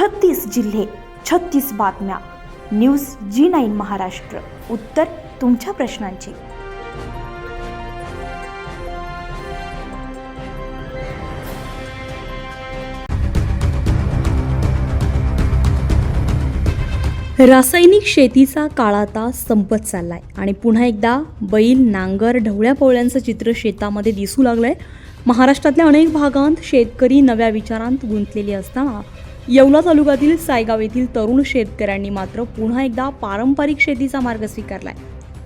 छत्तीस जिल्हे छत्तीस बातम्या. News G nine Maharashtra. उत्तर तुमच्या प्रश्नांची. रासायनिक शेतीचा काळ आता संपत चाललाय आणि पुन्हा एकदा बैल नांगर ढवळ्या पोवळ्यांचं चित्र शेतामध्ये दिसू लागलंय. महाराष्ट्रातल्या अनेक भागांत शेतकरी नव्या विचारांत गुंतलेले असताना येवला तालुक्यातील सायगाव येथील तरुण शेतकऱ्यांनी मात्र पुन्हा एकदा पारंपरिक शेतीचा मार्ग स्वीकारलाय.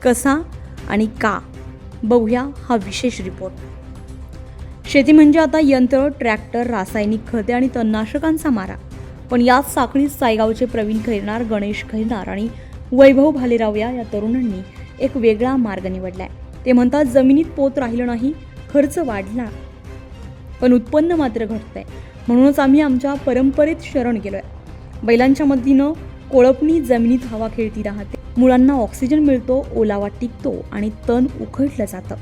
कसा आणि का? बघूया हा विशेष रिपोर्ट. शेती म्हणजे आता यंत्र ट्रॅक्टर रासायनिक खते आणि तणनाशकांचा मारा. पण याच साखळीत सायगावचे प्रवीण खैरनार गणेश खैरनार आणि वैभव भालेराव या या तरुणांनी एक वेगळा मार्ग निवडलाय. ते म्हणतात जमिनीत पोत राहिलं नाही खर्च वाढला पण उत्पन्न मात्र घटतंय. म्हणूनच आम्ही आमच्या परंपरेत शरण गेलोय. बैलांच्या मदतीनं कोळपणी जमिनीत हवा खेळती राहते. मुळांना ऑक्सिजन मिळतो ओलावा टिकतो आणि तण उखळलं जातं.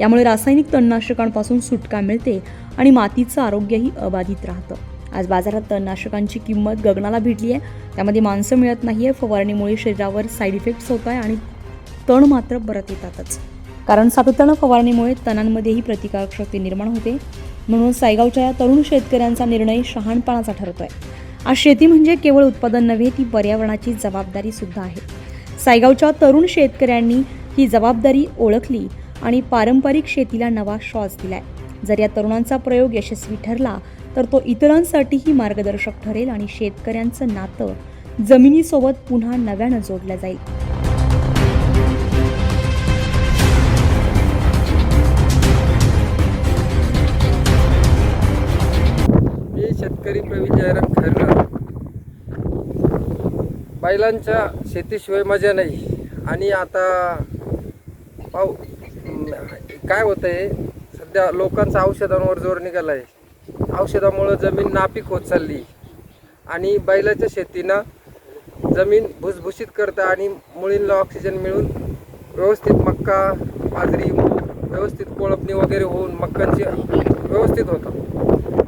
यामुळे रासायनिक तणनाशकांपासून सुटका मिळते आणि मातीचं आरोग्यही अबाधित राहतं. आज बाजारात तणनाशकांची किंमत गगनाला भिडली आहे त्यामध्ये माणसं मिळत नाही आहे फवारणीमुळे शरीरावर साईड इफेक्ट्स होत आहे आणि तण मात्र परत येतातच. कारण सातत्यानं फवारणीमुळे तणांमध्येही प्रतिकारक शक्ती निर्माण होते. म्हणून सायगावच्या या तरुण शेतकऱ्यांचा निर्णय शहाणपणाचा ठरतोय. आज शेती म्हणजे केवळ उत्पादन नव्हे ती पर्यावरणाची जबाबदारी सुद्धा आहे. सायगावच्या तरुण शेतकऱ्यांनी ही जबाबदारी ओळखली आणि पारंपरिक शेतीला नवा श्वास दिलाय. जर या तरुणांचा प्रयोग यशस्वी ठरला तर तो इतरांसाठीही मार्गदर्शक ठरेल आणि शेतकऱ्यांचं नातं जमिनीसोबत पुन्हा नव्यानं जोडलं जाईल. शेतकरी प्रवीण जयराम खैरनार बैलांच्या शेतीशिवाय मजा नाही. आणि आता पाऊ काय होतं आहे सध्या लोकांचा औषधांवर जोर निघाला आहे औषधामुळं जमीन नापीक होत चालली. आणि बैलाच्या शेतीनं जमीन भुसभुशीत करतं आणि मुळींना ऑक्सिजन मिळून व्यवस्थित मक्का बाजरी व्यवस्थित कोळपणी वगैरे होऊन मक्कांची व्यवस्थित होतं.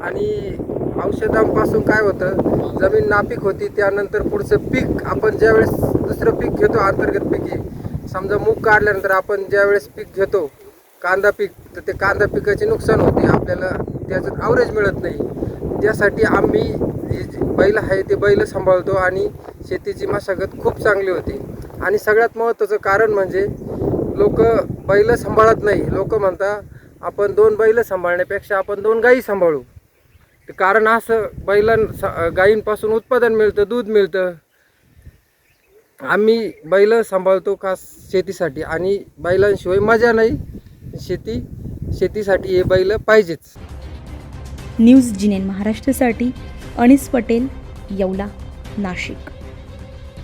आणि औषधांपासून काय होतं? जमीन नापीक होती त्यानंतर पुढचं पीक आपण ज्यावेळेस दुसरं पीक घेतो अंतर्गत पिके समजा मूग काढल्यानंतर आपण ज्यावेळेस पीक घेतो कांदा पीक तर ते कांदा पिकाचे नुकसान होते. आपल्याला त्याचं आवरेज मिळत नाही. त्यासाठी आम्ही जे बैल आहे ते बैल सांभाळतो आणि शेतीची मशागत खूप चांगली होती. आणि सगळ्यात महत्त्वाचं कारण म्हणजे लोक बैल सांभाळत नाही. लोक म्हणता आपण दोन बैल सांभाळण्यापेक्षा आपण दोन गायी सांभाळू. कारण असं बैलां स- गायींपासून उत्पादन मिळतं दूध मिळतं. आम्ही बैल सांभाळतो खास शेतीसाठी आणि बैलांशिवाय मजा नाही. शेती शेतीसाठी हे बैल पाहिजेच. न्यूज जिनेन महाराष्ट्रासाठी अनिस पटेल येवला नाशिक.